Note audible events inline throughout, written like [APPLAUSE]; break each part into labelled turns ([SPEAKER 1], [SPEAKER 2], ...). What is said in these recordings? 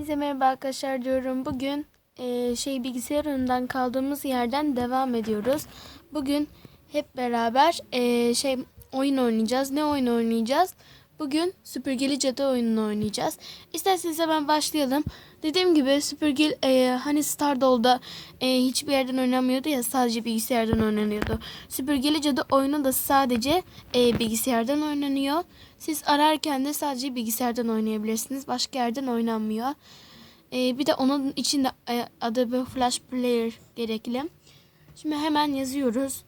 [SPEAKER 1] Hepinize merhaba arkadaşlar diyorum. Bugün eee, şey bilgisayar önünden kaldığımız yerden devam ediyoruz. Bugün hep beraber eee, şey oyun oynayacağız. Ne oyun oynayacağız? Bugün Süpürgeli Cadı oyununu oynayacağız. İsterseniz hemen başlayalım. Dediğim gibi Süpürgel eee, hani Stardoll'da eee, hiçbir yerden oynanmıyordu ya sadece bilgisayardan oynanıyordu. Süpürgeli Cadı oyunu da sadece eee, bilgisayardan oynanıyor. Siz ararken de sadece bilgisayardan oynayabilirsiniz. Başka yerden oynanmıyor. Ee, bir de onun için de e, Adobe Flash Player gerekli. Şimdi hemen yazıyoruz.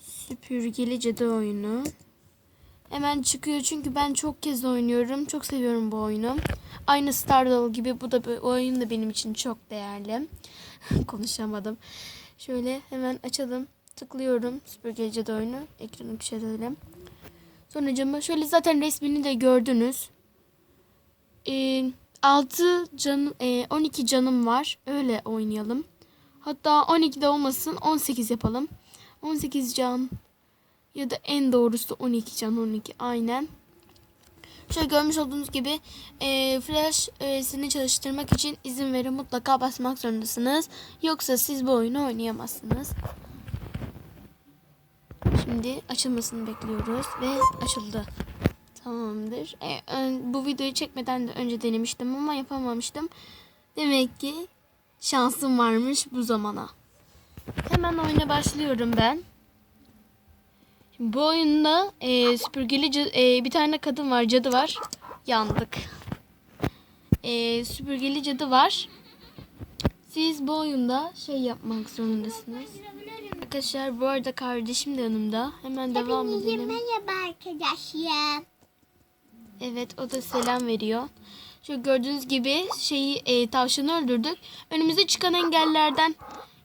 [SPEAKER 1] Süpürgeli cadı oyunu. Hemen çıkıyor çünkü ben çok kez oynuyorum. Çok seviyorum bu oyunu. Aynı Stardoll gibi bu da bu oyun da benim için çok değerli. [LAUGHS] Konuşamadım. Şöyle hemen açalım. Tıklıyorum süpürgeli cadı oyunu. Ekranı küçültelim. Sonra camı şöyle zaten resmini de gördünüz. Ee, 6 canım, e, 12 canım var. Öyle oynayalım. Hatta 12 de olmasın 18 yapalım. 18 can ya da en doğrusu 12 can 12 aynen. Şöyle görmüş olduğunuz gibi e, flash öğesini çalıştırmak için izin verin mutlaka basmak zorundasınız. Yoksa siz bu oyunu oynayamazsınız. Şimdi açılmasını bekliyoruz ve açıldı. Tamamdır. E, ön- bu videoyu çekmeden de önce denemiştim ama yapamamıştım. Demek ki şansım varmış bu zamana. Hemen oyuna başlıyorum ben. Bu oyunda e, süpürgeli e, bir tane kadın var, cadı var. Yandık. E, süpürgeli cadı var. Siz bu oyunda şey yapmak zorundasınız. Arkadaşlar bu arada kardeşim de yanımda. Hemen devam
[SPEAKER 2] Hepinize
[SPEAKER 1] edelim.
[SPEAKER 2] merhaba arkadaşlar.
[SPEAKER 1] Evet o da selam veriyor. Şu gördüğünüz gibi şeyi e, tavşanı öldürdük. Önümüze çıkan engellerden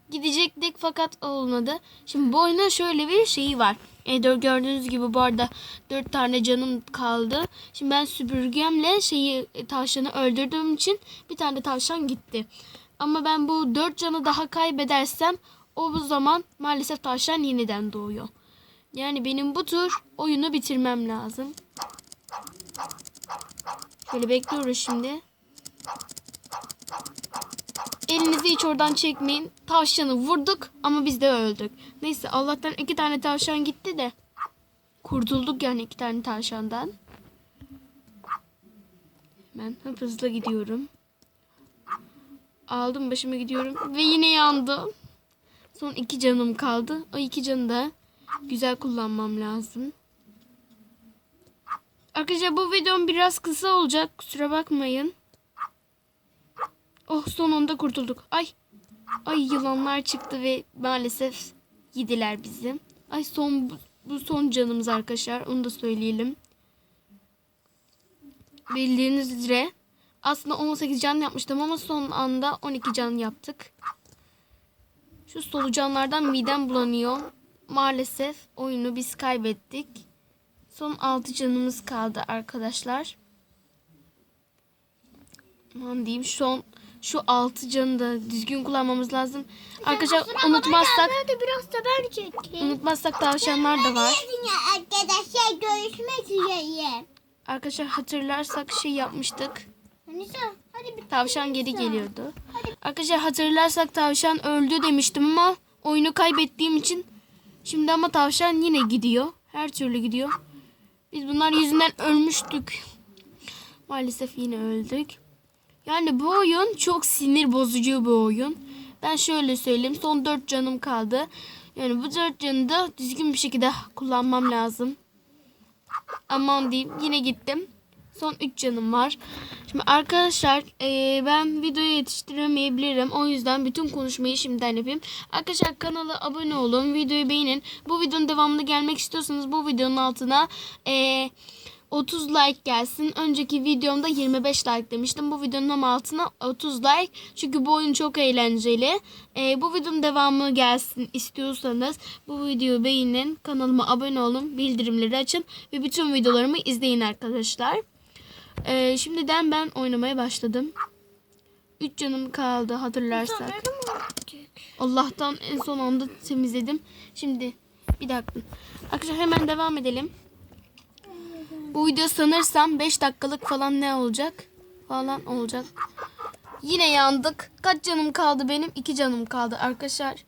[SPEAKER 1] gidecektik fakat olmadı. Şimdi bu oyunun şöyle bir şeyi var. E, gördüğünüz gibi bu arada dört tane canım kaldı. Şimdi ben süpürgemle şeyi e, tavşanı öldürdüğüm için bir tane tavşan gitti. Ama ben bu dört canı daha kaybedersem o bu zaman maalesef tavşan yeniden doğuyor. Yani benim bu tur oyunu bitirmem lazım. Şöyle bekliyoruz şimdi. Elinizi hiç oradan çekmeyin. Tavşanı vurduk ama biz de öldük. Neyse Allah'tan iki tane tavşan gitti de. Kurtulduk yani iki tane tavşandan. Ben hızlı gidiyorum. Aldım başımı gidiyorum ve yine yandım. Son iki canım kaldı. O iki canı da güzel kullanmam lazım. Arkadaşlar bu videom biraz kısa olacak. Kusura bakmayın. Oh sonunda kurtulduk. Ay. Ay yılanlar çıktı ve maalesef yediler bizi. Ay son bu, bu son canımız arkadaşlar. Onu da söyleyelim. Bildiğiniz üzere aslında 18 can yapmıştım ama son anda 12 can yaptık. Şu solucanlardan midem bulanıyor. Maalesef oyunu biz kaybettik. Son 6 canımız kaldı arkadaşlar. Aman diyeyim son şu 6 canı da düzgün kullanmamız lazım. Arkadaşlar unutmazsak
[SPEAKER 2] biraz da ben çekeyim.
[SPEAKER 1] unutmazsak tavşanlar da var.
[SPEAKER 2] Arkadaşlar görüşmek üzere.
[SPEAKER 1] Arkadaşlar hatırlarsak şey yapmıştık.
[SPEAKER 2] Nisa hadi bir
[SPEAKER 1] Tavşan geri geliyordu. Arkadaşlar hatırlarsak tavşan öldü demiştim ama oyunu kaybettiğim için şimdi ama tavşan yine gidiyor. Her türlü gidiyor. Biz bunlar yüzünden ölmüştük. Maalesef yine öldük. Yani bu oyun çok sinir bozucu bir oyun. Ben şöyle söyleyeyim. Son 4 canım kaldı. Yani bu 4 canı da düzgün bir şekilde kullanmam lazım. Aman diyeyim yine gittim. Son 3 canım var. Şimdi arkadaşlar eee, ben videoyu yetiştiremeyebilirim. O yüzden bütün konuşmayı şimdiden yapayım. Arkadaşlar kanala abone olun. Videoyu beğenin. Bu videonun devamında gelmek istiyorsanız bu videonun altına eee, 30 like gelsin. Önceki videomda 25 like demiştim. Bu videonun altına 30 like. Çünkü bu oyun çok eğlenceli. Eee, bu videonun devamı gelsin istiyorsanız bu videoyu beğenin. Kanalıma abone olun. Bildirimleri açın. Ve bütün videolarımı izleyin arkadaşlar. Ee, şimdiden ben oynamaya başladım. 3 canım kaldı hatırlarsak. Allah'tan en son anda temizledim. Şimdi bir dakika. Arkadaşlar hemen devam edelim. Bu video sanırsam 5 dakikalık falan ne olacak? falan olacak. Yine yandık. Kaç canım kaldı benim? İki canım kaldı arkadaşlar.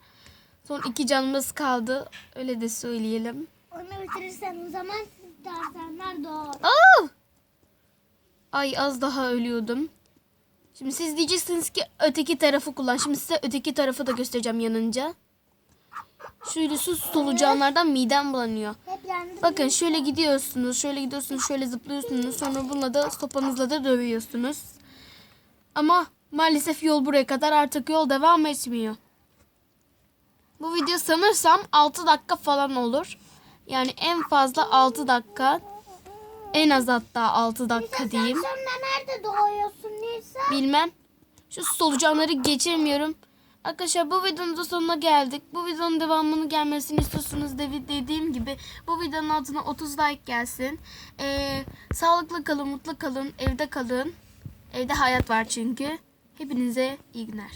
[SPEAKER 1] Son iki canımız kaldı. Öyle de söyleyelim.
[SPEAKER 2] Onu bitirirsen o zaman Tarzanlar doğar.
[SPEAKER 1] Aa! Ay az daha ölüyordum. Şimdi siz diyeceksiniz ki öteki tarafı kullan. Şimdi size öteki tarafı da göstereceğim yanınca. Şöyle su solucanlardan midem bulanıyor. Bakın şöyle gidiyorsunuz, şöyle gidiyorsunuz, şöyle zıplıyorsunuz. Sonra bununla da sopanızla da dövüyorsunuz. Ama maalesef yol buraya kadar artık yol devam etmiyor. Bu video sanırsam 6 dakika falan olur. Yani en fazla 6 dakika. En az hatta 6 dakika diyeyim.
[SPEAKER 2] Sen de nerede doğuyorsun Nisa?
[SPEAKER 1] Bilmem. Şu solucanları geçirmiyorum. Arkadaşlar bu videonun da sonuna geldik. Bu videonun devamını gelmesini istiyorsanız de dediğim gibi bu videonun altına 30 like gelsin. Ee, sağlıklı kalın, mutlu kalın, evde kalın. Evde hayat var çünkü. Hepinize iyi günler.